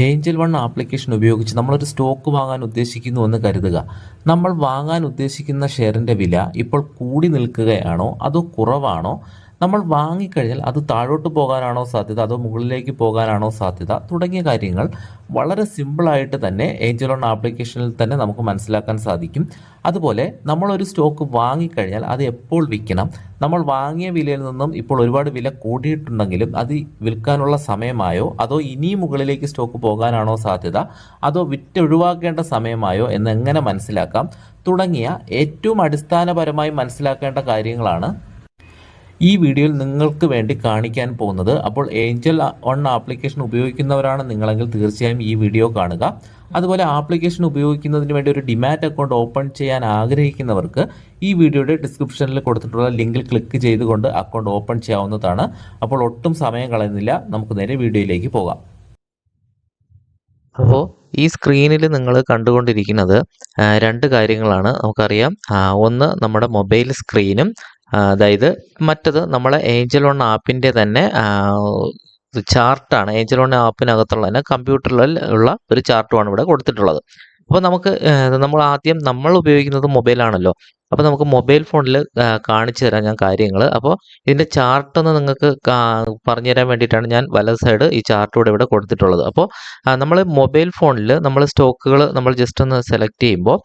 Angel one application ഉപയോഗിച്ച് നമ്മളൊരു stock വാങ്ങാൻ ഉദ്ദേശിക്കുന്നു എന്ന് കരുതുക. നമ്മൾ വാങ്ങാൻ ഉദ്ദേശിക്കുന്ന ഷെയറിന്റെ വില ഇപ്പോൾ കൂടി നിൽക്കുകയാണോ? അതോ കുറവാണോ? നമ്മൾ വാങ്ങിക്കഴിഞ്ഞാൽ അത് താഴോട്ട് പോകാനാണോ സാധ്യത? അതോ മുകളിലേക്ക് പോകാനാണോ സാധ്യത? തുടങ്ങിയ കാര്യങ്ങൾ വളരെ സിമ്പിളായിട്ട് തന്നെ ഏഞ്ചൽ ലോൺ ആപ്ലിക്കേഷനിൽ തന്നെ നമുക്ക് മനസ്സിലാക്കാൻ സാധിക്കും. അതുപോലെ നമ്മളൊരു സ്റ്റോക്ക് വാങ്ങിക്കഴിഞ്ഞാൽ അത് എപ്പോൾ വിൽക്കണം? നമ്മൾ വാങ്ങിയ വിലയിൽ നിന്നും ഇപ്പോൾ ഒരുപാട് വില കൂടിയിട്ടുണ്ടെങ്കിലും അത് വിൽക്കാനുള്ള സമയമായോ? അതോ ഇനി മുകളിലേക്ക് സ്റ്റോക്ക് പോകാനാണോ സാധ്യത? അതോ വിറ്റൊഴിവാക്കേണ്ട സമയമായോ എന്ന് എങ്ങനെ മനസ്സിലാക്കാം? തുടങ്ങിയ ഏറ്റവും അടിസ്ഥാനപരമായി മനസ്സിലാക്കേണ്ട കാര്യങ്ങളാണ് ഈ വീഡിയോയിൽ നിങ്ങൾക്ക് വേണ്ടി കാണിക്കാൻ പോകുന്നത് അപ്പോൾ ഏഞ്ചൽ ഓൺ ആപ്ലിക്കേഷൻ ഉപയോഗിക്കുന്നവരാണ് നിങ്ങളെങ്കിൽ തീർച്ചയായും ഈ വീഡിയോ കാണുക. അതുപോലെ ആപ്ലിക്കേഷൻ ഉപയോഗിക്കുന്നതിന് വേണ്ടി ഒരു ഡിമാറ്റ് അക്കൗണ്ട് ഓപ്പൺ ചെയ്യാൻ ആഗ്രഹിക്കുന്നവർക്ക് ഈ വീഡിയോയുടെ ഡിസ്ക്രിപ്ഷനിൽ കൊടുത്തിട്ടുള്ള ലിങ്കിൽ ക്ലിക്ക് ചെയ്തുകൊണ്ട് അക്കൗണ്ട് ഓപ്പൺ ചെയ്യാവുന്നതാണ്. അപ്പോൾ ഒട്ടും സമയം കളയുന്നില്ല. നമുക്ക് നേരെ വീഡിയോയിലേക്ക് പോകാം. അപ്പോൾ ഈ സ്ക്രീനിൽ നിങ്ങൾ കണ്ടുകൊണ്ടിരിക്കുന്നത് രണ്ട് കാര്യങ്ങളാണ് നമുക്കറിയാം. ഒന്ന് നമ്മുടെ മൊബൈൽ സ്ക്രീനും അതായത് മറ്റത് നമ്മളെ ഏഞ്ചൽ വൺ ആപ്പിന്റെ തന്നെ ചാർട്ടാണ് ഏഞ്ചൽ വൺ ആപ്പിനകത്തുള്ള തന്നെ കമ്പ്യൂട്ടറിൽ ഉള്ള ഒരു ചാർട്ടുമാണ് ഇവിടെ കൊടുത്തിട്ടുള്ളത്. അപ്പോൾ നമുക്ക് നമ്മൾ ആദ്യം നമ്മൾ ഉപയോഗിക്കുന്നത് മൊബൈലാണല്ലോ അപ്പോൾ നമുക്ക് മൊബൈൽ ഫോണിൽ കാണിച്ചു തരാം ഞാൻ കാര്യങ്ങൾ അപ്പോൾ ഇതിന്റെ ചാർട്ട് ഒന്ന് നിങ്ങൾക്ക് പറഞ്ഞു തരാൻ വേണ്ടിയിട്ടാണ് ഞാൻ വലത് സൈഡ് ഈ ചാർട്ടൂടെ ഇവിടെ കൊടുത്തിട്ടുള്ളത്. അപ്പോൾ നമ്മൾ മൊബൈൽ ഫോണിൽ നമ്മൾ സ്റ്റോക്കുകൾ നമ്മൾ ജസ്റ്റ് ഒന്ന് സെലക്ട് ചെയ്യുമ്പോൾ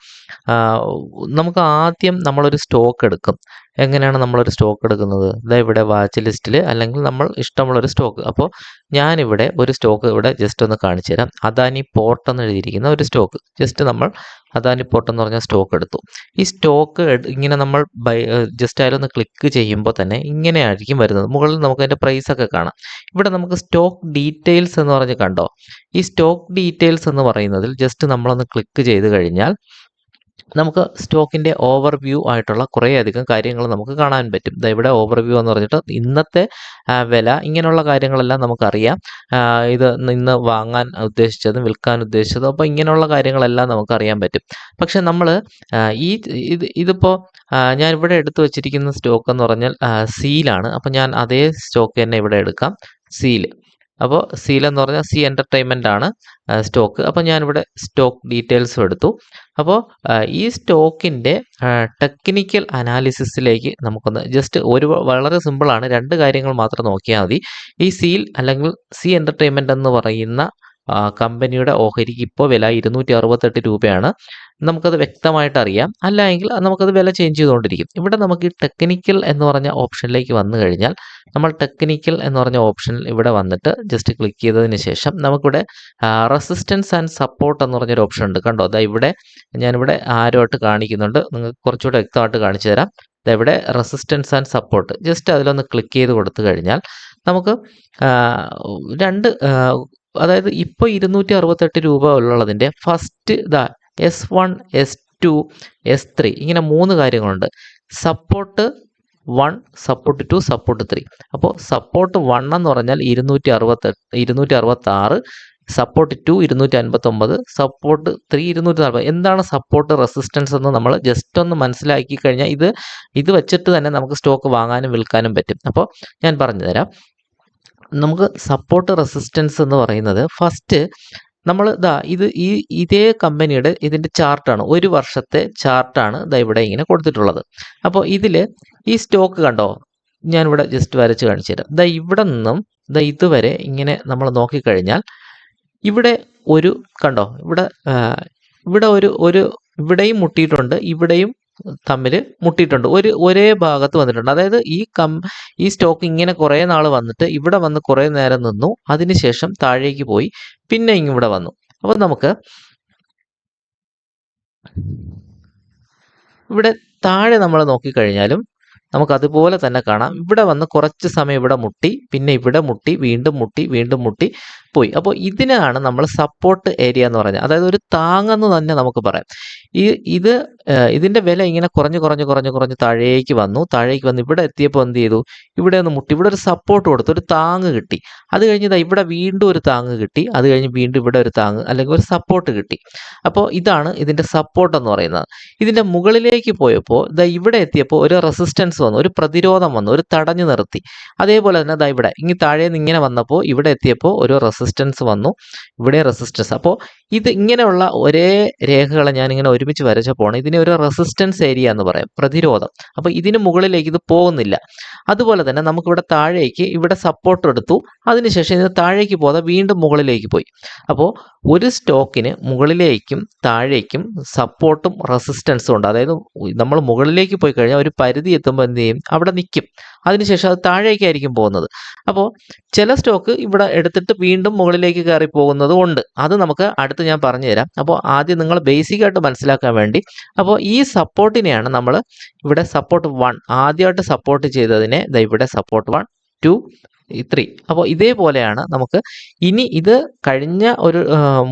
നമുക്ക് ആദ്യം നമ്മളൊരു സ്റ്റോക്ക് എടുക്കും. എങ്ങനെയാണ് നമ്മളൊരു സ്റ്റോക്ക് എടുക്കുന്നത്? ഇതാ ഇവിടെ വാച്ച് ലിസ്റ്റിൽ അല്ലെങ്കിൽ നമ്മൾ ഇഷ്ടമുള്ളൊരു സ്റ്റോക്ക്. അപ്പോൾ ഞാനിവിടെ ഒരു സ്റ്റോക്ക് ഇവിടെ ജസ്റ്റ് ഒന്ന് കാണിച്ചു തരാം. അദാനി പോർട്ട് എന്ന് എഴുതിയിരിക്കുന്ന ഒരു സ്റ്റോക്ക്. ജസ്റ്റ് നമ്മൾ അദാനി പോർട്ട് എന്ന് പറഞ്ഞ സ്റ്റോക്ക് എടുത്തു. ഈ സ്റ്റോക്ക് ഇങ്ങനെ നമ്മൾ ബൈ ജസ്റ്റ് അതിലൊന്ന് ക്ലിക്ക് ചെയ്യുമ്പോൾ തന്നെ ഇങ്ങനെയായിരിക്കും വരുന്നത്. മുകളിൽ നമുക്ക് അതിന്റെ പ്രൈസ് ഒക്കെ കാണാം. ഇവിടെ നമുക്ക് സ്റ്റോക്ക് ഡീറ്റെയിൽസ് എന്ന് പറഞ്ഞ് കണ്ടോ? ഈ സ്റ്റോക്ക് ഡീറ്റെയിൽസ് എന്ന് പറയുന്നതിൽ ജസ്റ്റ് നമ്മളൊന്ന് ക്ലിക്ക് ചെയ്ത് കഴിഞ്ഞാൽ നമുക്ക് സ്റ്റോക്കിന്റെ ഓവർവ്യൂ ആയിട്ടുള്ള കുറേയധികം കാര്യങ്ങൾ നമുക്ക് കാണാൻ പറ്റും. ഇവിടെ ഓവർവ്യൂ എന്ന് പറഞ്ഞിട്ട് ഇന്നത്തെ വില ഇങ്ങനെയുള്ള കാര്യങ്ങളെല്ലാം നമുക്കറിയാം. ഇത് ഇന്ന് വാങ്ങാൻ ഉദ്ദേശിച്ചതും വിൽക്കാൻ ഉദ്ദേശിച്ചതും അപ്പോൾ ഇങ്ങനെയുള്ള കാര്യങ്ങളെല്ലാം നമുക്കറിയാൻ പറ്റും. പക്ഷെ നമ്മൾ ഈ ഇത് ഇതിപ്പോൾ ഞാൻ ഇവിടെ എടുത്തു വച്ചിരിക്കുന്ന സ്റ്റോക്ക് എന്ന് പറഞ്ഞാൽ സീലാണ്. അപ്പോൾ ഞാൻ അതേ സ്റ്റോക്ക് തന്നെ ഇവിടെ എടുക്കാം. സീൽ അപ്പോൾ സീൽ എന്ന് പറഞ്ഞാൽ സി എന്റർടൈൻമെന്റ് ആണ് സ്റ്റോക്ക് അപ്പോൾ ഞാനിവിടെ സ്റ്റോക്ക് ഡീറ്റെയിൽസും എടുത്തു. അപ്പോൾ ഈ സ്റ്റോക്കിന്റെ ടെക്നിക്കൽ അനാലിസിസിലേക്ക് നമുക്കൊന്ന് ജസ്റ്റ് ഒരു വളരെ സിമ്പിളാണ് രണ്ട് കാര്യങ്ങൾ മാത്രം നോക്കിയാൽ മതി. ഈ സീൽ അല്ലെങ്കിൽ സി എന്റർടൈൻമെന്റ് എന്ന് പറയുന്ന കമ്പനിയുടെ ഓഹരിക്ക് ഇപ്പോൾ വില ഇരുന്നൂറ്റി അറുപത്തെട്ട് രൂപയാണ്. നമുക്കത് വ്യക്തമായിട്ട് അറിയാം. അല്ല എങ്കിൽ നമുക്കത് വില ചേഞ്ച് ചെയ്തുകൊണ്ടിരിക്കും. ഇവിടെ നമുക്ക് ഈ ടെക്നിക്കൽ എന്ന് പറഞ്ഞ ഓപ്ഷനിലേക്ക് വന്നു കഴിഞ്ഞാൽ നമ്മൾ ടെക്നിക്കൽ എന്ന് പറഞ്ഞ ഓപ്ഷനിൽ ഇവിടെ വന്നിട്ട് ജസ്റ്റ് ക്ലിക്ക് ചെയ്തതിന് ശേഷം നമുക്കിവിടെ റെസിസ്റ്റൻസ് ആൻഡ് സപ്പോർട്ട് എന്ന് പറഞ്ഞൊരു ഓപ്ഷൻ ഉണ്ട്. കണ്ടോ? അതാ ഇവിടെ ഞാനിവിടെ ആരുമായിട്ട് കാണിക്കുന്നുണ്ട്. നിങ്ങൾക്ക് കുറച്ചുകൂടെ വ്യക്തമായിട്ട് കാണിച്ചു തരാം. ഇവിടെ റെസിസ്റ്റൻസ് ആൻഡ് സപ്പോർട്ട് ജസ്റ്റ് അതിലൊന്ന് ക്ലിക്ക് ചെയ്ത് കൊടുത്തു കഴിഞ്ഞാൽ നമുക്ക് രണ്ട് അതായത് ഇപ്പോൾ ഇരുന്നൂറ്റി അറുപത്തെട്ട് രൂപ ഉള്ളതിന്റെ ഫസ്റ്റ് ഇതാ S one S two S three ഇങ്ങനെ മൂന്ന് കാര്യങ്ങളുണ്ട്. Support one support two support three അപ്പോൾ സപ്പോർട്ട് വൺ എന്ന് പറഞ്ഞാൽ ഇരുന്നൂറ്റി അറുപത്തെട്ട് ഇരുന്നൂറ്റി അറുപത്തി ആറ് സപ്പോർട്ട് ടു ഇരുന്നൂറ്റി അൻപത്തൊമ്പത് സപ്പോർട്ട് ത്രീ ഇരുന്നൂറ്റി നാൽപ്പത് എന്താണ് സപ്പോർട്ട് റെസിസ്റ്റൻസ് എന്ന് നമ്മൾ ജസ്റ്റ് ഒന്ന് മനസ്സിലാക്കി കഴിഞ്ഞാൽ ഇത് ഇത് വെച്ചിട്ട് തന്നെ നമുക്ക് സ്റ്റോക്ക് വാങ്ങാനും വിൽക്കാനും പറ്റും. അപ്പോൾ ഞാൻ പറഞ്ഞു തരാം നമുക്ക് സപ്പോർട്ട് റെസിസ്റ്റൻസ് എന്ന് പറയുന്നത് ഫസ്റ്റ് നമ്മൾ ഇതാ ഇത് ഈ ഇതേ കമ്പനിയുടെ ഇതിന്റെ ചാർട്ടാണ് ഒരു വർഷത്തെ ചാർട്ടാണ് ഇതാ ഇവിടെ ഇങ്ങനെ കൊടുത്തിട്ടുള്ളത്. അപ്പോൾ ഇതിൽ ഈ സ്റ്റോക്ക് കണ്ടോ? ഞാനിവിടെ ജസ്റ്റ് വരച്ച് കാണിച്ചു തരാം. ഇതാ ഇവിടെ നിന്നും ഇതാ ഇതുവരെ ഇങ്ങനെ നമ്മൾ നോക്കിക്കഴിഞ്ഞാൽ ഇവിടെ ഒരു കണ്ടോ? ഇവിടെ ഇവിടെ ഒരു ഒരു ഇവിടെയും മുട്ടിയിട്ടുണ്ട്. ഇവിടെയും തമ്മിൽ മുട്ടിയിട്ടുണ്ട്. ഒരു ഒരേ ഭാഗത്ത് വന്നിട്ടുണ്ട്. അതായത് ഈ കം ഈ സ്റ്റോക്ക് ഇങ്ങനെ കുറേ നാൾ വന്നിട്ട് ഇവിടെ വന്ന് കുറേ നേരം നിന്നു. അതിനുശേഷം താഴേക്ക് പോയി പിന്നെ ഇങ്ങിവിടെ വന്നു. അപ്പോൾ നമുക്ക് ഇവിടെ താഴെ നമ്മൾ നോക്കിക്കഴിഞ്ഞാലും നമുക്ക് അതുപോലെ തന്നെ കാണാം. ഇവിടെ വന്ന് കുറച്ച് സമയം ഇവിടെ മുട്ടി പിന്നെ ഇവിടെ മുട്ടി വീണ്ടും മുട്ടി വീണ്ടും മുട്ടി പോയി. അപ്പോൾ ഇതിനാണ് നമ്മൾ സപ്പോർട്ട് ഏരിയ എന്ന് പറയുന്നത് അതായത് ഒരു താങ്ങെന്ന് തന്നെ നമുക്ക് പറയാം. ഈ ഇത് ഏഹ്, ഇതിന്റെ വില ഇങ്ങനെ കുറഞ്ഞ് കുറഞ്ഞ് കുറഞ്ഞ് കുറഞ്ഞ് താഴേക്ക് വന്നു. താഴേക്ക് വന്ന് ഇവിടെ എത്തിയപ്പോൾ എന്ത് ചെയ്തു? ഇവിടെ ഒന്ന് മുട്ടി. ഇവിടെ ഒരു സപ്പോർട്ട് കൊടുത്തു. ഒരു താങ്ങ് കിട്ടി. അത് കഴിഞ്ഞാൽ ഇവിടെ വീണ്ടും ഒരു താങ്ങ് കിട്ടി. അത് കഴിഞ്ഞ് വീണ്ടും ഇവിടെ ഒരു താങ്ങ് അല്ലെങ്കിൽ ഒരു സപ്പോർട്ട് കിട്ടി. അപ്പോൾ ഇതാണ് ഇതിന്റെ സപ്പോർട്ട് എന്ന് പറയുന്നത്. ഇതിന്റെ മുകളിലേക്ക് പോയപ്പോൾ ഇതാ ഇവിടെ എത്തിയപ്പോൾ ഒരു റെസിസ്റ്റൻസ് വന്നു. ഒരു പ്രതിരോധം വന്നു. ഒരു തടഞ്ഞു നിർത്തി. അതേപോലെ തന്നെ അതാ ഇവിടെ. ഇനി താഴെ നിന്ന് ഇങ്ങനെ വന്നപ്പോൾ ഇവിടെ എത്തിയപ്പോൾ ഒരു റെസിസ്റ്റൻസ് വന്നു. ഇവിടെ റെസിസ്റ്റൻസ് അപ്പോൾ ഇത് ഇങ്ങനെയുള്ള ഒരേ രേഖകളെ ഞാനിങ്ങനെ ഒരുമിച്ച് വരച്ചപ്പോൾ ഇതിനെ ഒരു റെസിസ്റ്റൻസ് ഏരിയ എന്ന് പറയാം പ്രതിരോധം. അപ്പോൾ ഇതിന് മുകളിലേക്ക് ഇത് പോകുന്നില്ല. അതുപോലെ തന്നെ നമുക്കിവിടെ താഴേക്ക് ഇവിടെ സപ്പോർട്ട് എടുത്തു അതിനുശേഷം ഇത് താഴേക്ക് പോകാതെ വീണ്ടും മുകളിലേക്ക് പോയി. അപ്പോൾ ഒരു സ്റ്റോക്കിന് മുകളിലേക്കും താഴേക്കും സപ്പോർട്ടും റെസിസ്റ്റൻസും ഉണ്ട്. അതായത് നമ്മൾ മുകളിലേക്ക് പോയി കഴിഞ്ഞാൽ ഒരു പരിധി എത്തുമ്പോൾ എന്ത് ചെയ്യും? അവിടെ നിൽക്കും അതിനുശേഷം അത് താഴേക്കായിരിക്കും പോകുന്നത്. അപ്പോൾ ചില സ്റ്റോക്ക് ഇവിടെ എടുത്തിട്ട് വീണ്ടും മുകളിലേക്ക് കയറി പോകുന്നതും ഉണ്ട്. അത് നമുക്ക് അടുത്ത് ഞാൻ പറഞ്ഞു തരാം അപ്പോൾ ആദ്യം നിങ്ങൾ ബേസിക്കായിട്ട് മനസ്സിലാക്കാൻ വേണ്ടി അപ്പോൾ ഈ സപ്പോർട്ടിനെയാണ് നമ്മൾ ഇവിടെ സപ്പോർട്ട് വൺ ആദ്യമായിട്ട് സപ്പോർട്ട് ചെയ്തതിനെ ഇവിടെ സപ്പോർട്ട് വൺ ടു ത്രീ അപ്പോൾ ഇതേപോലെയാണ് നമുക്ക് ഇനി ഇത് കഴിഞ്ഞ ഒരു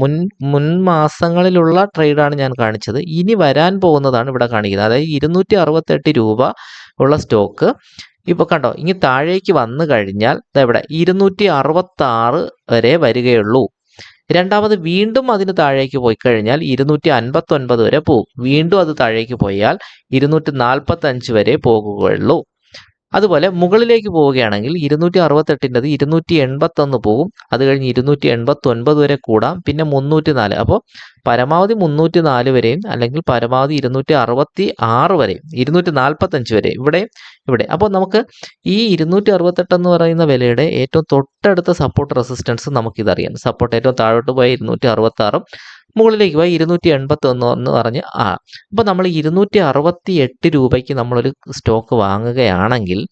മുൻ മുൻ മാസങ്ങളിലുള്ള ട്രേഡാണ് ഞാൻ കാണിച്ചത്. ഇനി വരാൻ പോകുന്നതാണ് ഇവിടെ കാണിക്കുന്നത്. അതായത് ഇരുന്നൂറ്റി അറുപത്തെട്ട് രൂപ ഉള്ള സ്റ്റോക്ക് ഇപ്പോൾ കണ്ടോ ഇനി താഴേക്ക് വന്നു കഴിഞ്ഞാൽ ഇവിടെ ഇരുന്നൂറ്റി അറുപത്തി ആറ് വരെ വരികയുള്ളൂ. രണ്ടാമത് വീണ്ടും അതിന് താഴേക്ക് പോയി കഴിഞ്ഞാൽ ഇരുന്നൂറ്റി അൻപത്തി ഒൻപത് വരെ പോകും. വീണ്ടും അത് താഴേക്ക് പോയാൽ ഇരുന്നൂറ്റി നാൽപ്പത്തി അഞ്ച് വരെ പോകുകയുള്ളൂ. അതുപോലെ മുകളിലേക്ക് പോവുകയാണെങ്കിൽ ഇരുന്നൂറ്റി അറുപത്തെട്ടിന്റെത് ഇരുന്നൂറ്റി എൺപത്തൊന്ന് പോകും അത് കഴിഞ്ഞ് ഇരുന്നൂറ്റി എൺപത്തി ഒൻപത് വരെ കൂടാം. പിന്നെ മുന്നൂറ്റി നാല് അപ്പോൾ പരമാവധി മുന്നൂറ്റി നാല് വരെയും അല്ലെങ്കിൽ പരമാവധി ഇരുന്നൂറ്റി അറുപത്തി ആറ് വരെയും. ഇരുന്നൂറ്റി നാൽപ്പത്തഞ്ച് വരെ ഇവിടെ ഇവിടെ. അപ്പോൾ നമുക്ക് ഈ ഇരുന്നൂറ്റി അറുപത്തെട്ട് എന്ന് പറയുന്ന വിലയുടെ ഏറ്റവും തൊട്ടടുത്ത സപ്പോർട്ട് റെസിസ്റ്റൻസ് നമുക്കിതറിയാം. സപ്പോർട്ട് ഏറ്റവും താഴോട്ട് പോയ ഇരുന്നൂറ്റി അറുപത്തി ആറും മുകളിലേക്ക് പോയി ഇരുന്നൂറ്റി എൺപത്തി ഒന്ന് എന്ന് പറഞ്ഞ് ആ. അപ്പോൾ നമ്മൾ ഇരുന്നൂറ്റി അറുപത്തി എട്ട് രൂപയ്ക്ക് നമ്മളൊരു സ്റ്റോക്ക് വാങ്ങുകയാണെങ്കിൽ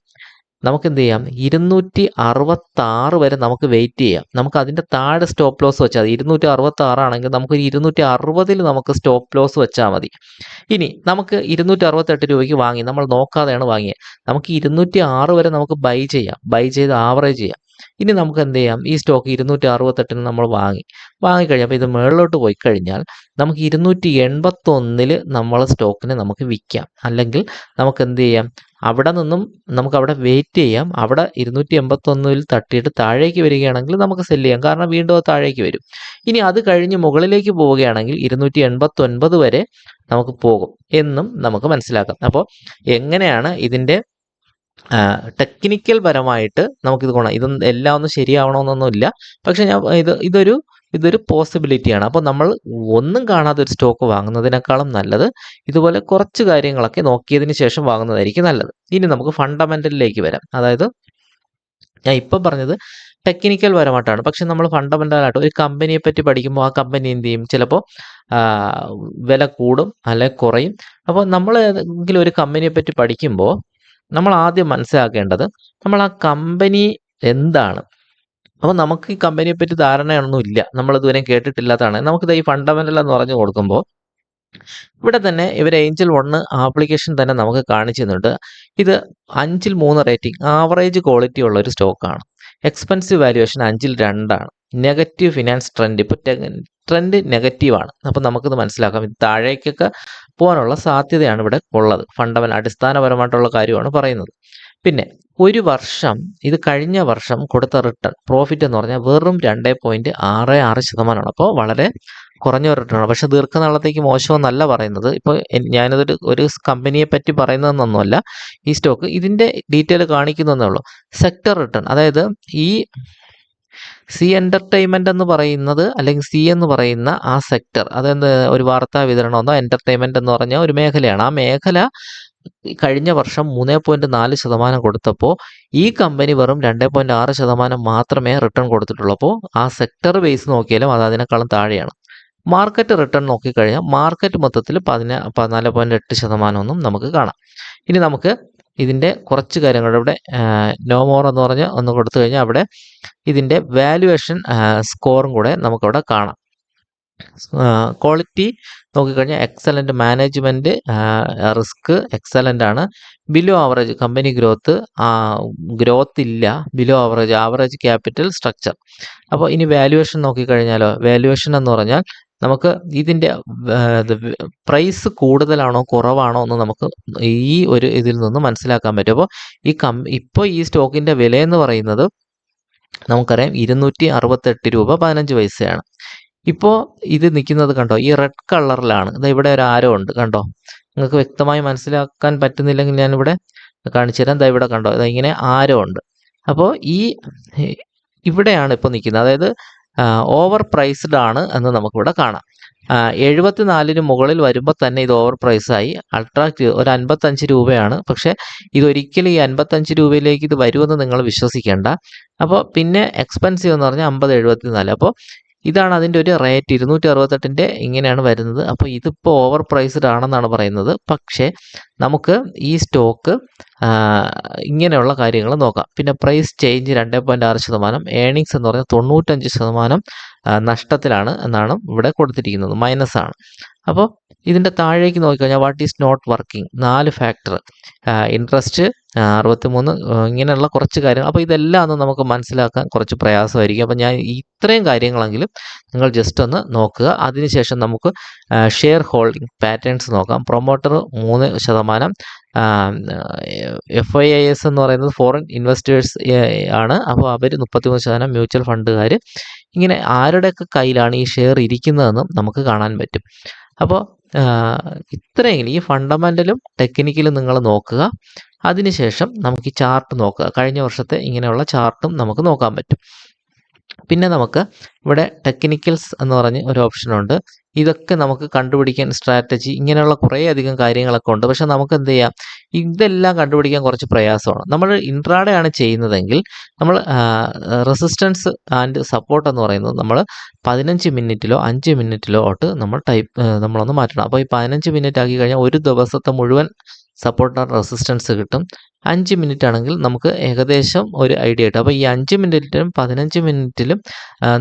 നമുക്ക് എന്ത് ചെയ്യാം? ഇരുന്നൂറ്റി അറുപത്തി ആറ് വരെ നമുക്ക് വെയിറ്റ് ചെയ്യാം. നമുക്ക് അതിന്റെ താഴെ സ്റ്റോപ്പ് ലോസ് വെച്ചാൽ ഇരുന്നൂറ്റി അറുപത്തി ആറാണെങ്കിൽ നമുക്ക് ഇരുന്നൂറ്റി അറുപതിൽ നമുക്ക് സ്റ്റോപ്പ് ലോസ് വെച്ചാൽ മതി. ഇനി നമുക്ക് ഇരുന്നൂറ്റി അറുപത്തെട്ട് രൂപയ്ക്ക് വാങ്ങി. നമ്മൾ നോക്കാതെയാണ് വാങ്ങിയത്. നമുക്ക് ഇരുന്നൂറ്റി ആറ് വരെ നമുക്ക് ബൈ ചെയ്യാം. ബൈ ചെയ്ത് ആവറേജ് ചെയ്യാം. ഇനി നമുക്ക് എന്ത് ചെയ്യാം? ഈ സ്റ്റോക്ക് ഇരുന്നൂറ്റി അറുപത്തെട്ടിന് നമ്മൾ വാങ്ങി. വാങ്ങിക്കഴിഞ്ഞപ്പോൾ ഇത് മുകളിലോട്ട് പോയി കഴിഞ്ഞാൽ നമുക്ക് ഇരുന്നൂറ്റി എൺപത്തൊന്നിൽ നമ്മൾ സ്റ്റോക്കിനെ നമുക്ക് വിൽക്കാം. അല്ലെങ്കിൽ നമുക്ക് എന്ത് ചെയ്യാം? അവിടെ നിന്നും നമുക്ക് അവിടെ വെയിറ്റ് ചെയ്യാം. അവിടെ ഇരുന്നൂറ്റി എൺപത്തൊന്നിൽ തട്ടിയിട്ട് താഴേക്ക് വരികയാണെങ്കിൽ നമുക്ക് സെൽ ചെയ്യാം. കാരണം വീണ്ടും താഴേക്ക് വരും. ഇനി അത് കഴിഞ്ഞ് മുകളിലേക്ക് പോവുകയാണെങ്കിൽ ഇരുന്നൂറ്റി എൺപത്തൊൻപത് വരെ നമുക്ക് പോകും എന്നും നമുക്ക് മനസ്സിലാക്കാം. അപ്പോൾ എങ്ങനെയാണ് ഇതിന്റെ ടെക്നിക്കൽ പരമായിട്ട് നമുക്കിത് ഗുണം ഇതും എല്ലാം ഒന്നും ശരിയാവണമെന്നൊന്നുമില്ല. പക്ഷെ ഞാൻ ഇത് ഇതൊരു ഇതൊരു പോസിബിലിറ്റിയാണ് അപ്പോൾ നമ്മൾ ഒന്നും കാണാതെ ഒരു സ്റ്റോക്ക് വാങ്ങുന്നതിനേക്കാളും നല്ലത് ഇതുപോലെ കുറച്ച് കാര്യങ്ങളൊക്കെ നോക്കിയതിന് ശേഷം വാങ്ങുന്നതായിരിക്കും നല്ലത്. ഇനി നമുക്ക് ഫണ്ടമെന്റലിലേക്ക് വരാം. അതായത് ഞാൻ ഇപ്പം പറഞ്ഞത് ടെക്നിക്കൽ പരമായിട്ടാണ്. പക്ഷെ നമ്മൾ ഫണ്ടമെന്റലായിട്ട് ഒരു കമ്പനിയെ പറ്റി പഠിക്കുമ്പോൾ ആ കമ്പനി എന്ത് ചെയ്യും? ചിലപ്പോൾ വില കൂടും അല്ലെ കുറയും. അപ്പോൾ നമ്മൾ ഏതെങ്കിലും ഒരു കമ്പനിയെ പറ്റി പഠിക്കുമ്പോൾ നമ്മൾ ആദ്യം മനസ്സിലാക്കേണ്ടത് നമ്മൾ ആ കമ്പനി എന്താണ്? അപ്പോൾ നമുക്ക് ഈ കമ്പനിയെ പറ്റി ധാരണയൊന്നും ഇല്ല നമ്മൾ ഇതുവരെ കേട്ടിട്ടില്ലാത്തതാണ്. നമുക്കിത് ഈ ഫണ്ടമെന്റൽ എന്ന് പറഞ്ഞു കൊടുക്കുമ്പോൾ ഇവിടെ തന്നെ ഇവർ ഏഞ്ചൽ വണ്ണ് ആപ്ലിക്കേഷൻ തന്നെ നമുക്ക് കാണിച്ചു തന്നിട്ട് ഇത് അഞ്ചിൽ മൂന്ന് റേറ്റിംഗ് ആവറേജ് ക്വാളിറ്റി ഉള്ള ഒരു സ്റ്റോക്കാണ് എക്സ്പെൻസീവ് വാല്യുവേഷൻ അഞ്ചിൽ രണ്ടാണ്. നെഗറ്റീവ് ഫിനാൻസ് ട്രെൻഡ് ഇപ്പോൾ ട്രെൻഡ് നെഗറ്റീവാണ് അപ്പോൾ നമുക്കിത് മനസ്സിലാക്കാം. ഇത് താഴേക്കൊക്കെ പോകാനുള്ള സാധ്യതയാണ് ഇവിടെ ഉള്ളത്. ഫണ്ടമെന്റൽ അടിസ്ഥാനപരമായിട്ടുള്ള കാര്യമാണ് പറയുന്നത്. പിന്നെ ഒരു വർഷം ഇത് കഴിഞ്ഞ വർഷം കൊടുത്ത റിട്ടേൺ പ്രോഫിറ്റ് എന്ന് പറഞ്ഞാൽ വെറും രണ്ട് പോയിന്റ് ആറ് ആറ് ശതമാനമാണ്. അപ്പോൾ വളരെ കുറഞ്ഞ റിട്ടേണാണ് പക്ഷെ ദീർഘനാളത്തേക്ക് മോശമെന്നല്ല പറയുന്നത്. ഇപ്പോൾ ഞാനിതൊരു ഒരു കമ്പനിയെ പറ്റി പറയുന്നതെന്നൊന്നുമല്ല. ഈ സ്റ്റോക്ക് ഇതിന്റെ ഡീറ്റെയിൽ കാണിക്കുന്നതെന്നേ ഉള്ളൂ. സെക്ടർ റിട്ടേൺ അതായത് ഈ സി എന്റർടൈൻമെന്റ് എന്ന് പറയുന്നത് അല്ലെങ്കിൽ സി എന്ന് പറയുന്ന ആ സെക്ടർ അതെന്ത് ഒരു വാർത്താ വിതരണമെന്നോ എന്റർടൈൻമെന്റ് എന്ന് പറഞ്ഞ ഒരു മേഖലയാണ്. ആ മേഖല കഴിഞ്ഞ വർഷം മൂന്ന് പോയിന്റ് നാല് ശതമാനം കൊടുത്തപ്പോൾ ഈ കമ്പനി വെറും രണ്ട് പോയിന്റ് ആറ് ശതമാനം മാത്രമേ റിട്ടേൺ കൊടുത്തിട്ടുള്ളൂ. അപ്പോൾ ആ സെക്ടർ ബേസ് നോക്കിയാലും അത് അതിനേക്കാളും താഴെയാണ്. മാർക്കറ്റ് റിട്ടേൺ നോക്കിക്കഴിഞ്ഞാൽ മാർക്കറ്റ് മൊത്തത്തിൽ പതിന പതിനാല് പോയിന്റ് എട്ട് ശതമാനമൊന്നും നമുക്ക് കാണാം. ഇനി നമുക്ക് ഇതിന്റെ കുറച്ച് കാര്യങ്ങൾ ഇവിടെ നോ മോർ എന്ന് പറഞ്ഞ് ഒന്ന് കൊടുത്തു കഴിഞ്ഞാൽ അവിടെ ഇതിന്റെ വാല്യുവേഷൻ സ്കോറും കൂടെ നമുക്കവിടെ കാണാം. ക്വാളിറ്റി നോക്കിക്കഴിഞ്ഞാൽ എക്സലന്റ് മാനേജ്മെന്റ് റിസ്ക് എക്സലന്റ് ആണ്. Below average company growth growth ഇല്ല. Below average average capital structure അപ്പോൾ ഇനി വാല്യുവേഷൻ നോക്കിക്കഴിഞ്ഞാലോ? വാല്യുവേഷൻ എന്ന് പറഞ്ഞാൽ നമുക്ക് ഇതിന്റെ പ്രൈസ് കൂടുതലാണോ കുറവാണോ എന്ന് നമുക്ക് ഈ ഒരു ഇതിൽ നിന്ന് മനസ്സിലാക്കാൻ പറ്റും. അപ്പോൾ ഈ കം ഇപ്പോൾ ഈ സ്റ്റോക്കിന്റെ വിലയെന്ന് പറയുന്നത് നമുക്കറിയാം ഇരുന്നൂറ്റി അറുപത്തെട്ട് രൂപ പതിനഞ്ച് പൈസയാണ്. ഇപ്പോൾ ഇത് നിൽക്കുന്നത് കണ്ടോ ഈ റെഡ് കളറിലാണ് ഇത് ഇവിടെ ഒരു ആരോ ഉണ്ട് കണ്ടോ. നിങ്ങൾക്ക് വ്യക്തമായി മനസ്സിലാക്കാൻ പറ്റുന്നില്ലെങ്കിൽ ഞാനിവിടെ കാണിച്ചു തരാം. ഇതാ ഇവിടെ കണ്ടോ ഇതാ ഇങ്ങനെ ആരോ ഉണ്ട്. അപ്പോൾ ഈ ഇവിടെയാണ് ഇപ്പോൾ നിൽക്കുന്നത്. അതായത് ഓവർ പ്രൈസ്ഡ് ആണ് എന്ന് നമുക്കിവിടെ കാണാം. എഴുപത്തിനാലിന് മുകളിൽ വരുമ്പോൾ തന്നെ ഇത് ഓവർ പ്രൈസായി അൾട്രാക്റ്റ് ഒരു അൻപത്തഞ്ച് രൂപയാണ്. പക്ഷേ ഇതൊരിക്കലും ഈ അൻപത്തഞ്ച് രൂപയിലേക്ക് ഇത് വരുമെന്ന് നിങ്ങൾ വിശ്വസിക്കേണ്ട. അപ്പോൾ പിന്നെ എക്സ്പെൻസീവ് എന്ന് പറഞ്ഞാൽ അമ്പത് എഴുപത്തിനാല്. അപ്പോൾ ഇതാണ് അതിന്റെ ഒരു റേറ്റ് ഇരുന്നൂറ്റി അറുപത്തെട്ടിന്റെ ഇങ്ങനെയാണ് വരുന്നത്. അപ്പോൾ ഇതിപ്പോൾ ഓവർ പ്രൈസ്ഡ് ആണെന്നാണ് പറയുന്നത്. പക്ഷേ നമുക്ക് ഈ സ്റ്റോക്ക് ഇങ്ങനെയുള്ള കാര്യങ്ങൾ നോക്കാം. പിന്നെ പ്രൈസ് ചേഞ്ച് രണ്ട് പോയിന്റ് ആറ് ശതമാനം ഏണിങ്സ് എന്ന് പറഞ്ഞാൽ തൊണ്ണൂറ്റഞ്ച് ശതമാനം നഷ്ടത്തിലാണ് എന്നാണ് ഇവിടെ കൊടുത്തിരിക്കുന്നത്. മൈനസ് ആണ്. അപ്പോൾ ഇതിന്റെ താഴേക്ക് നോക്കിക്കഴിഞ്ഞാൽ വാട്ട് ഈസ് നോട്ട് വർക്കിംഗ് നാല് ഫാക്ടർ ഇൻട്രസ്റ്റ് അറുപത്തിമൂന്ന് ഇങ്ങനെയുള്ള കുറച്ച് കാര്യങ്ങൾ. അപ്പോൾ ഇതെല്ലാം ഒന്ന് നമുക്ക് മനസ്സിലാക്കാൻ കുറച്ച് പ്രയാസമായിരിക്കും. അപ്പോൾ ഞാൻ ഇത്രയും കാര്യങ്ങളെങ്കിലും നിങ്ങൾ ജസ്റ്റ് ഒന്ന് നോക്കുക. അതിനുശേഷം നമുക്ക് ഷെയർ ഹോൾഡിംഗ് പാറ്റേൺസ് നോക്കാം. പ്രൊമോട്ടർ മൂന്ന് ശതമാനം എഫ് ഐ ഐ എസ് എന്ന് പറയുന്നത് ഫോറിൻ ഇൻവെസ്റ്റേഴ്സ് ആണ്. അപ്പോൾ അവർ മുപ്പത്തിമൂന്ന് ശതമാനം മ്യൂച്വൽ ഫണ്ടുകാർ ഇങ്ങനെ ആരുടെയൊക്കെ കയ്യിലാണ് ഈ ഷെയർ ഇരിക്കുന്നതെന്നും നമുക്ക് കാണാൻ പറ്റും. അപ്പോൾ ഇത്രയെങ്കിലും ഈ ഫണ്ടമെന്റലും ടെക്നിക്കലും നിങ്ങൾ നോക്കുക. അതിനുശേഷം നമുക്ക് ഈ ചാർട്ട് നോക്കുക. കഴിഞ്ഞ വർഷത്തെ ഇങ്ങനെയുള്ള ചാർട്ടും നമുക്ക് നോക്കാൻ പറ്റും. പിന്നെ നമുക്ക് ഇവിടെ ടെക്നിക്കൽസ് എന്ന് പറഞ്ഞ് ഒരു ഓപ്ഷനുണ്ട്. ഇതൊക്കെ നമുക്ക് കണ്ടുപിടിക്കാൻ സ്ട്രാറ്റജി ഇങ്ങനെയുള്ള കുറേ അധികം കാര്യങ്ങളൊക്കെ ഉണ്ട്. പക്ഷെ നമുക്ക് എന്ത് ചെയ്യാം? ഇതെല്ലാം കണ്ടുപിടിക്കാൻ കുറച്ച് പ്രയാസമാണ്. നമ്മൾ ഇൻട്രാഡേ ആണ് ചെയ്യുന്നതെങ്കിൽ നമ്മൾ റെസിസ്റ്റൻസ് ആൻഡ് സപ്പോർട്ട് എന്ന് പറയുന്നത് നമ്മൾ പതിനഞ്ച് മിനിറ്റിലോ അഞ്ച് മിനിറ്റിലോ ആയിട്ട് നമ്മൾ ടൈപ്പ് നമ്മളൊന്ന് മാറ്റണം. അപ്പോൾ ഈ പതിനഞ്ച് മിനിറ്റ് ആക്കി കഴിഞ്ഞാൽ ഒരു ദിവസത്തെ മുഴുവൻ സപ്പോർട്ട് ആൻഡ് റെസിസ്റ്റൻസ് കിട്ടും. അഞ്ച് മിനിറ്റ് ആണെങ്കിൽ നമുക്ക് ഏകദേശം ഒരു ഐഡിയ കിട്ടും. അപ്പോൾ ഈ അഞ്ച് മിനിറ്റിലും പതിനഞ്ച് മിനിറ്റിലും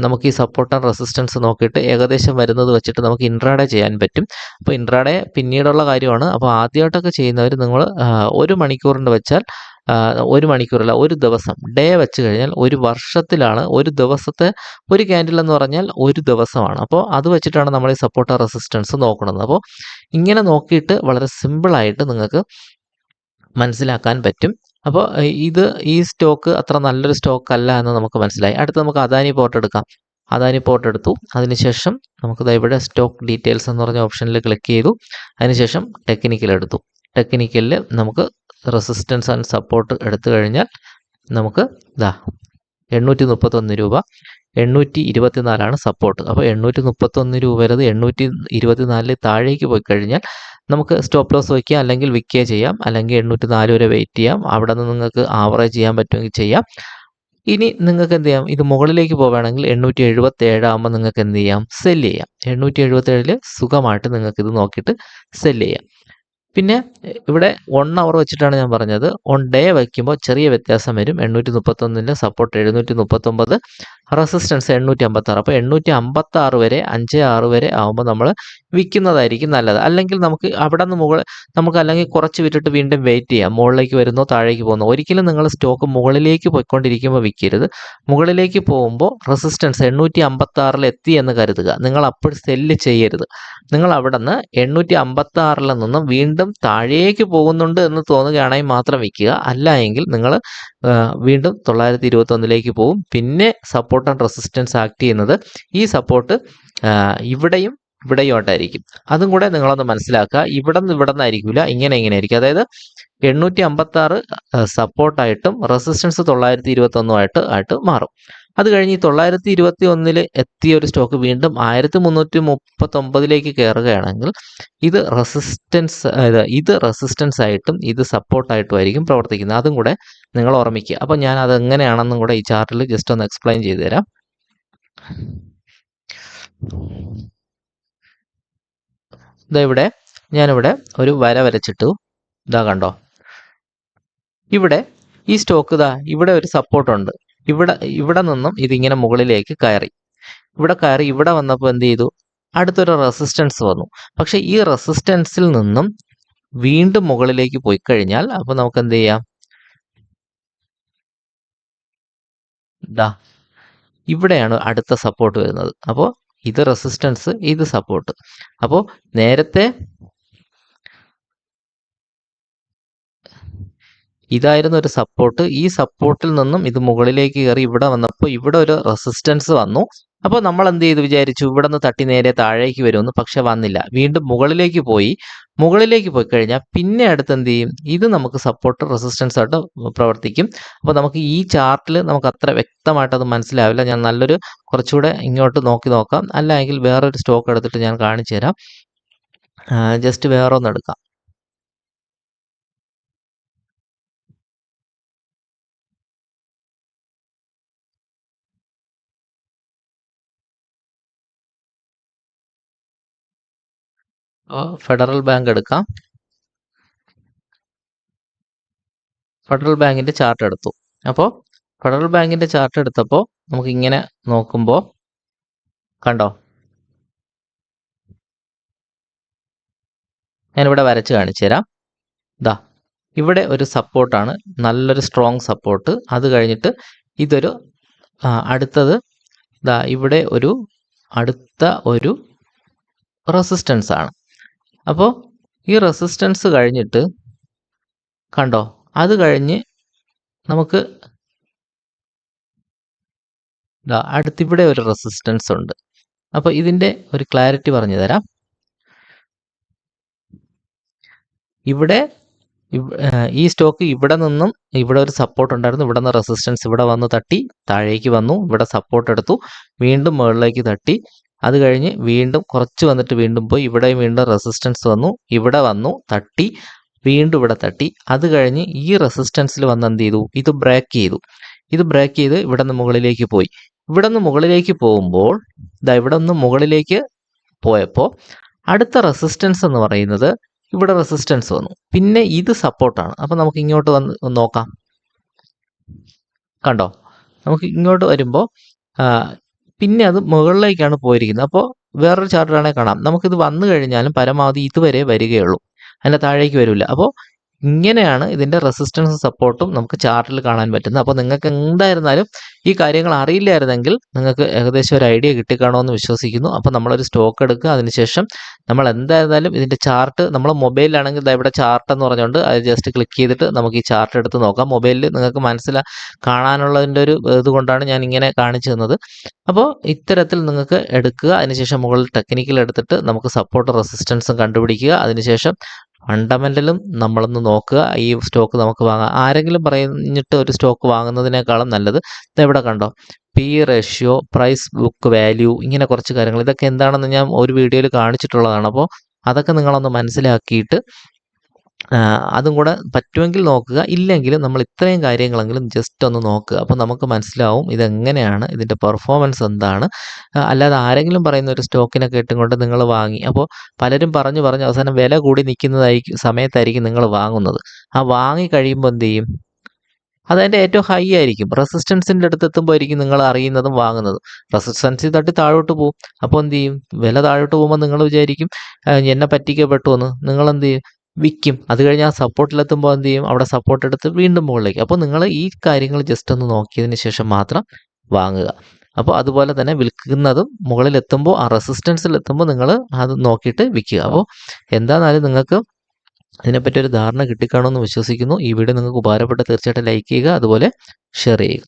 നമുക്ക് ഈ സപ്പോർട്ട് ആൻഡ് റെസിസ്റ്റൻസ് നോക്കിയിട്ട് ഏകദേശം വരുന്നത് വെച്ചിട്ട് നമുക്ക് ഇൻട്രാഡേ ചെയ്യാൻ പറ്റും. അപ്പോൾ ഇൻട്രാഡേ പിന്നീടുള്ള കാര്യമാണ്. അപ്പോൾ ആദ്യമായിട്ടൊക്കെ ചെയ്യുന്നവർ നിങ്ങൾ ഒരു മണിക്കൂറിന്റെ വെച്ചാൽ ഒരു മണിക്കൂറല്ല ഒരു ദിവസം. ഡേ വെച്ച് കഴിഞ്ഞാൽ ഒരു വർഷത്തിലാണ് ഒരു ദിവസത്തെ ഒരു ക്യാൻഡിൽ എന്ന് പറഞ്ഞാൽ ഒരു ദിവസമാണ്. അപ്പോൾ അത് വെച്ചിട്ടാണ് നമ്മൾ ഈ സപ്പോർട്ട് റെസിസ്റ്റൻസ് നോക്കുന്നത്. അപ്പോൾ ഇങ്ങനെ നോക്കിയിട്ട് വളരെ സിമ്പിളായിട്ട് നിങ്ങൾക്ക് മനസ്സിലാക്കാൻ പറ്റും. അപ്പോൾ ഇത് ഈ സ്റ്റോക്ക് അത്ര നല്ലൊരു സ്റ്റോക്ക് അല്ല എന്ന് നമുക്ക് മനസ്സിലായി. അടുത്ത് നമുക്ക് അദാനി പോർട്ട് എടുക്കാം. അദാനി പോർട്ട് എടുത്തു. അതിനുശേഷം നമുക്ക് ഇവിടെ സ്റ്റോക്ക് ഡീറ്റെയിൽസ് എന്ന് പറഞ്ഞ ഓപ്ഷനിൽ ക്ലിക്ക് ചെയ്തു. അതിനുശേഷം ടെക്നിക്കൽ എടുത്തു. ടെക്നിക്കലിൽ നമുക്ക് റെസിസ്റ്റൻസ് ആൻഡ് സപ്പോർട്ട് എടുത്തു കഴിഞ്ഞാൽ നമുക്ക് ഇതാ എണ്ണൂറ്റി മുപ്പത്തൊന്ന് രൂപ. എണ്ണൂറ്റി ഇരുപത്തിനാലാണ് സപ്പോർട്ട് അപ്പോൾ എണ്ണൂറ്റി മുപ്പത്തൊന്ന് രൂപ വരുന്നത് എണ്ണൂറ്റി ഇരുപത്തിനാലിൽ താഴേക്ക് പോയി കഴിഞ്ഞാൽ നമുക്ക് സ്റ്റോപ്പ് ലോസ് വയ്ക്കുക അല്ലെങ്കിൽ വിൽക്കുക ചെയ്യാം. അല്ലെങ്കിൽ എണ്ണൂറ്റി നാല് വരെ വെയിറ്റ് ചെയ്യാം. അവിടെ നിന്ന് നിങ്ങൾക്ക് ആവറേജ് ചെയ്യാൻ പറ്റുമെങ്കിൽ ചെയ്യാം. ഇനി നിങ്ങൾക്ക് എന്ത് ചെയ്യാം? ഇത് മുകളിലേക്ക് പോവുകയാണെങ്കിൽ എണ്ണൂറ്റി എഴുപത്തി ഏഴാകുമ്പോൾ നിങ്ങൾക്ക് എന്ത് ചെയ്യാം? സെൽ ചെയ്യാം. എണ്ണൂറ്റി എഴുപത്തി ഏഴിൽ സുഖമായിട്ട് നിങ്ങൾക്ക് ഇത് നോക്കിയിട്ട് സെൽ ചെയ്യാം. പിന്നെ ഇവിടെ വൺ അവർ വെച്ചിട്ടാണ് ഞാൻ പറഞ്ഞത്. ഓൺ ഡേ വയ്ക്കുമ്പോൾ ചെറിയ വ്യത്യാസം വരും. എണ്ണൂറ്റി മുപ്പത്തൊന്നിന്റെ സപ്പോർട്ട് എഴുന്നൂറ്റി മുപ്പത്തൊമ്പത് റെസിസ്റ്റൻസ് എണ്ണൂറ്റി അമ്പത്തി ആറ് അപ്പോൾ എണ്ണൂറ്റി അമ്പത്തി ആറ് വരെ അഞ്ച് ആറ് വരെ ആകുമ്പോൾ നമ്മൾ വിൽക്കുന്നതായിരിക്കും നല്ലത്. അല്ലെങ്കിൽ നമുക്ക് അവിടെ നിന്ന് മുകളിൽ നമുക്ക് അല്ലെങ്കിൽ കുറച്ച് വിറ്റിട്ട് വീണ്ടും വെയിറ്റ് ചെയ്യാം. മുകളിലേക്ക് വരുന്നോ താഴേക്ക് പോകുന്നോ. ഒരിക്കലും നിങ്ങൾ സ്റ്റോക്ക് മുകളിലേക്ക് പോയിക്കൊണ്ടിരിക്കുമ്പോൾ വിൽക്കരുത് മുകളിലേക്ക് പോകുമ്പോൾ റെസിസ്റ്റൻസ് എണ്ണൂറ്റി അമ്പത്തി ആറിൽ എത്തി എന്ന് കരുതുക. നിങ്ങൾ അപ്പോൾ സെല്ല് ചെയ്യരുത്. നിങ്ങൾ അവിടെ നിന്ന് എണ്ണൂറ്റി അമ്പത്തി ആറിൽ നിന്നും വീണ്ടും താഴേക്ക് പോകുന്നുണ്ട് എന്ന് തോന്നുകയാണെങ്കിൽ മാത്രം വിൽക്കുക. അല്ല എങ്കിൽ നിങ്ങൾ വീണ്ടും തൊള്ളായിരത്തി ഇരുപത്തൊന്നിലേക്ക് പോകും. പിന്നെ സപ്പോർട്ട് ആൻഡ് റെസിസ്റ്റൻസ് ആക്ട് ചെയ്യുന്നത് ഈ സപ്പോർട്ട് ഇവിടെയും ഇവിടെയുമായിട്ടായിരിക്കും അതും കൂടെ നിങ്ങളൊന്ന് മനസ്സിലാക്കുക. ഇവിടെ നിന്ന് ഇവിടെ നിന്നായിരിക്കില്ല ഇങ്ങനെ ഇങ്ങനെ ആയിരിക്കും. അതായത് എണ്ണൂറ്റി അമ്പത്തി ആറ് സപ്പോർട്ടായിട്ടും റെസിസ്റ്റൻസ് തൊള്ളായിരത്തി ഇരുപത്തൊന്നുമായിട്ട് ആയിട്ട് മാറും. അത് കഴിഞ്ഞ് തൊള്ളായിരത്തി ഇരുപത്തി ഒന്നിൽ എത്തിയ ഒരു സ്റ്റോക്ക് വീണ്ടും ആയിരത്തി മുന്നൂറ്റി മുപ്പത്തൊമ്പതിലേക്ക് കയറുകയാണെങ്കിൽ ഇത് റെസിസ്റ്റൻസ് ഇത് റെസിസ്റ്റൻസ് ആയിട്ടും ഇത് സപ്പോർട്ടായിട്ടും ആയിരിക്കും പ്രവർത്തിക്കുന്നത്. അതും കൂടെ നിങ്ങൾ ഓർമ്മിക്കുക. അപ്പോൾ ഞാൻ അത് എങ്ങനെയാണെന്നും കൂടെ ഈ ചാർട്ടിൽ ജസ്റ്റ് ഒന്ന് എക്സ്പ്ലെയിൻ ചെയ്തു തരാം. ഇതാ ഇവിടെ ഞാനിവിടെ ഒരു വര വരച്ചിട്ടു. ഇതാ കണ്ടോ? ഇവിടെ ഈ സ്റ്റോക്ക് ഇതാ ഇവിടെ ഒരു സപ്പോർട്ട് ഉണ്ട്. ഇവിടെ ഇവിടെ നിന്നും ഇതിങ്ങനെ മുകളിലേക്ക് കയറി. ഇവിടെ കയറി ഇവിടെ വന്നപ്പോൾ എന്ത് ചെയ്തു? അടുത്തൊരു റെസിസ്റ്റൻസ് വന്നു. പക്ഷെ ഈ റെസിസ്റ്റൻസിൽ നിന്നും വീണ്ടും മുകളിലേക്ക് പോയി കഴിഞ്ഞാൽ അപ്പോൾ നമുക്ക് എന്ത് ചെയ്യാം? ദാ ഇവിടെയാണ് അടുത്ത സപ്പോർട്ട് വരുന്നത്. അപ്പോൾ ഇത് റെസിസ്റ്റൻസ് ഇത് സപ്പോർട്ട് അപ്പോൾ നേരത്തെ ഇതായിരുന്നു ഒരു സപ്പോർട്ട് ഈ സപ്പോർട്ടിൽ നിന്നും ഇത് മുകളിലേക്ക് കയറി ഇവിടെ വന്നപ്പോൾ ഇവിടെ ഒരു റെസിസ്റ്റൻസ് വന്നു. അപ്പോൾ നമ്മൾ എന്ത് ചെയ്തു? വിചാരിച്ചു ഇവിടെ നിന്ന് തട്ടി നേരെ താഴേക്ക് വരുമെന്ന്. പക്ഷെ വന്നില്ല. വീണ്ടും മുകളിലേക്ക് പോയി. മുകളിലേക്ക് പോയി കഴിഞ്ഞാൽ പിന്നെ അടുത്ത് എന്ത് ചെയ്യും? ഇത് നമുക്ക് സപ്പോർട്ട് റെസിസ്റ്റൻസ് ആയിട്ട് പ്രവർത്തിക്കും. അപ്പോൾ നമുക്ക് ഈ ചാർട്ടിൽ നമുക്ക് അത്ര വ്യക്തമായിട്ട് അത് മനസ്സിലാവില്ല. ഞാൻ നല്ലൊരു കുറച്ചുകൂടെ ഇങ്ങോട്ട് നോക്കി നോക്കാം. അല്ലെങ്കിൽ വേറൊരു സ്റ്റോക്ക് എടുത്തിട്ട് ഞാൻ കാണിച്ചു ജസ്റ്റ് വേറെ ഫെഡറൽ ബാങ്ക് എടുക്കാം. ഫെഡറൽ ബാങ്കിന്റെ ചാർട്ട് എടുത്തു. അപ്പോൾ ഫെഡറൽ ബാങ്കിന്റെ ചാർട്ട് എടുത്തപ്പോൾ നമുക്ക് ഇങ്ങനെ നോക്കുമ്പോൾ കണ്ടോ? ഞാനിവിടെ വരച്ച് കാണിച്ചു തരാം. ഇതാ ഇവിടെ ഒരു സപ്പോർട്ടാണ് നല്ലൊരു സ്ട്രോങ് സപ്പോർട്ട് അത് കഴിഞ്ഞിട്ട് ഇതൊരു അടുത്തത് ഇതാ ഇവിടെ ഒരു അടുത്ത ഒരു റെസിസ്റ്റൻസ് ആണ്. അപ്പോൾ ഈ റെസിസ്റ്റൻസ് കഴിഞ്ഞിട്ട് കണ്ടോ? അത് കഴിഞ്ഞ് നമുക്ക് അടുത്തിവിടെ ഒരു റെസിസ്റ്റൻസ് ഉണ്ട്. അപ്പോൾ ഇതിന്റെ ഒരു ക്ലാരിറ്റി പറഞ്ഞു തരാം. ഇവിടെ ഈ സ്റ്റോക്ക് ഇവിടെ നിന്നും ഇവിടെ ഒരു സപ്പോർട്ട് ഉണ്ടായിരുന്നു. ഇവിടെ നിന്ന് റെസിസ്റ്റൻസ് ഇവിടെ വന്ന് തട്ടി താഴേക്ക് വന്നു ഇവിടെ സപ്പോർട്ട് എടുത്തു വീണ്ടും മുകളിലേക്ക് തട്ടി അത് കഴിഞ്ഞ് വീണ്ടും കുറച്ച് വന്നിട്ട് വീണ്ടും പോയി ഇവിടെ വീണ്ടും റെസിസ്റ്റൻസ് വന്നു ഇവിടെ വന്നു തട്ടി വീണ്ടും ഇവിടെ തട്ടി. അത് കഴിഞ്ഞ് ഈ റെസിസ്റ്റൻസിൽ വന്ന് എന്ത് ചെയ്തു? ഇത് ബ്രേക്ക് ചെയ്തു. ഇത് ബ്രേക്ക് ചെയ്ത് ഇവിടെ നിന്ന് മുകളിലേക്ക് പോയി. ഇവിടെ നിന്ന് മുകളിലേക്ക് പോകുമ്പോൾ ഇതാ ഇവിടെ നിന്ന് മുകളിലേക്ക് പോയപ്പോൾ അടുത്ത റെസിസ്റ്റൻസ് എന്ന് പറയുന്നത് ഇവിടെ റെസിസ്റ്റൻസ് വന്നു. പിന്നെ ഇത് സപ്പോർട്ടാണ് അപ്പോൾ നമുക്ക് ഇങ്ങോട്ട് വന്ന് നോക്കാം. കണ്ടോ? നമുക്ക് ഇങ്ങോട്ട് വരുമ്പോൾ പിന്നെ അത് മുകളിലേക്കാണ് പോയിരിക്കുന്നത്. അപ്പോൾ വേറൊരു ചാർട്ടാണെങ്കിൽ കാണാം. നമുക്കിത് വന്നു കഴിഞ്ഞാലും പരമാവധി ഇതുവരെ വരികയുള്ളൂ. അതിന്റെ താഴേക്ക് വരില്ല. അപ്പോൾ ഇങ്ങനെയാണ് ഇതിന്റെ റെസിസ്റ്റൻസ് സപ്പോർട്ടും നമുക്ക് ചാർട്ടിൽ കാണാൻ പറ്റുന്നത്. അപ്പോൾ നിങ്ങൾക്ക് എന്തായിരുന്നാലും ഈ കാര്യങ്ങൾ അറിയില്ലായിരുന്നെങ്കിൽ നിങ്ങൾക്ക് ഏകദേശം ഒരു ഐഡിയ കിട്ടിക്കാണുമെന്ന് വിശ്വസിക്കുന്നു. അപ്പോൾ നമ്മളൊരു സ്റ്റോക്ക് എടുക്കുക. അതിനുശേഷം നമ്മൾ എന്തായിരുന്നാലും ഇതിന്റെ ചാർട്ട് നമ്മൾ മൊബൈലിലാണെങ്കിൽ ഇവിടെ ചാർട്ട് എന്ന് പറഞ്ഞുകൊണ്ട് അത് ജസ്റ്റ് ക്ലിക്ക് ചെയ്തിട്ട് നമുക്ക് ഈ ചാർട്ട് എടുത്ത് നോക്കാം. മൊബൈലിൽ നിങ്ങൾക്ക് മനസ്സിലാ കാണാനുള്ളതിന്റെ ഒരു ഇതുകൊണ്ടാണ് ഞാൻ ഇങ്ങനെ കാണിച്ചു തന്നത്. അപ്പോൾ ഇത്തരത്തിൽ നിങ്ങൾക്ക് എടുക്കുക. അതിനുശേഷം മുകളിൽ ടെക്നിക്കൽ എടുത്തിട്ട് നമുക്ക് സപ്പോർട്ട് റെസിസ്റ്റൻസും കണ്ടുപിടിക്കുക. അതിനുശേഷം ഫണ്ടമെന്റലും നമ്മളൊന്ന് നോക്കുക. ഈ സ്റ്റോക്ക് നമുക്ക് വാങ്ങാം. ആരെങ്കിലും പറഞ്ഞിട്ട് ഒരു സ്റ്റോക്ക് വാങ്ങുന്നതിനേക്കാളും നല്ലത് ഇതെവിടെ കണ്ടോ. P ratio price book value ഇങ്ങനെ കുറച്ച് കാര്യങ്ങൾ. ഇതൊക്കെ എന്താണെന്ന് ഞാൻ ഒരു വീഡിയോയിൽ കാണിച്ചിട്ടുള്ളതാണ്. അപ്പോൾ അതൊക്കെ നിങ്ങളൊന്ന് മനസ്സിലാക്കിയിട്ട് അതും കൂടെ പറ്റുമെങ്കിൽ നോക്കുക. ഇല്ലെങ്കിൽ നമ്മൾ ഇത്രയും കാര്യങ്ങളെങ്കിലും ജസ്റ്റ് ഒന്ന് നോക്കുക. അപ്പോൾ നമുക്ക് മനസ്സിലാവും ഇതെങ്ങനെയാണ് ഇതിന്റെ പെർഫോമൻസ് എന്താണ്. അല്ലാതെ ആരെങ്കിലും പറയുന്ന ഒരു സ്റ്റോക്കിനെ കേട്ടുകൊണ്ട് നിങ്ങൾ വാങ്ങി. അപ്പോൾ പലരും പറഞ്ഞു പറഞ്ഞ് അവസാനം വില കൂടി നിൽക്കുന്നതായിരിക്കും സമയത്തായിരിക്കും നിങ്ങൾ വാങ്ങുന്നത്. ആ വാങ്ങി കഴിയുമ്പോൾ എന്ത് ചെയ്യും? അതതിന്റെ ഏറ്റവും ഹൈ ആയിരിക്കും. റെസിസ്റ്റൻസിന്റെ അടുത്ത് എത്തുമ്പോൾ ആയിരിക്കും നിങ്ങൾ അറിയുന്നതും വാങ്ങുന്നതും. റെസിസ്റ്റൻസിൽ തട്ടി താഴോട്ട് പോകും അപ്പോൾ എന്ത് ചെയ്യും? വില താഴോട്ട് പോകുമ്പോൾ നിങ്ങൾ വിചാരിക്കും എന്നെ പറ്റിക്കപ്പെട്ടു എന്ന്. നിങ്ങൾ എന്ത് ചെയ്യും? വിൽക്കും അത് കഴിഞ്ഞ് ആ സപ്പോർട്ടിലെത്തുമ്പോൾ എന്ത് ചെയ്യും? അവിടെ സപ്പോർട്ട് എടുത്ത് വീണ്ടും മുകളിലേക്ക്. അപ്പോൾ നിങ്ങൾ ഈ കാര്യങ്ങൾ ജസ്റ്റ് ഒന്ന് നോക്കിയതിന് ശേഷം മാത്രം വാങ്ങുക. അപ്പോൾ അതുപോലെ തന്നെ വിൽക്കുന്നതും മുകളിലെത്തുമ്പോൾ ആ റെസിസ്റ്റൻസിൽ എത്തുമ്പോൾ നിങ്ങൾ അത് നോക്കിയിട്ട് വിൽക്കുക. അപ്പോൾ എന്താണെന്നാലും നിങ്ങൾക്ക് ഇതിനെപ്പറ്റി ഒരു ധാരണ കിട്ടിക്കാണുമെന്ന് വിശ്വസിക്കുന്നു. ഈ വീഡിയോ നിങ്ങൾക്ക് ഉപകാരപ്പെട്ട് തീർച്ചയായിട്ടും ലൈക്ക് ചെയ്യുക അതുപോലെ ഷെയർ ചെയ്യുക.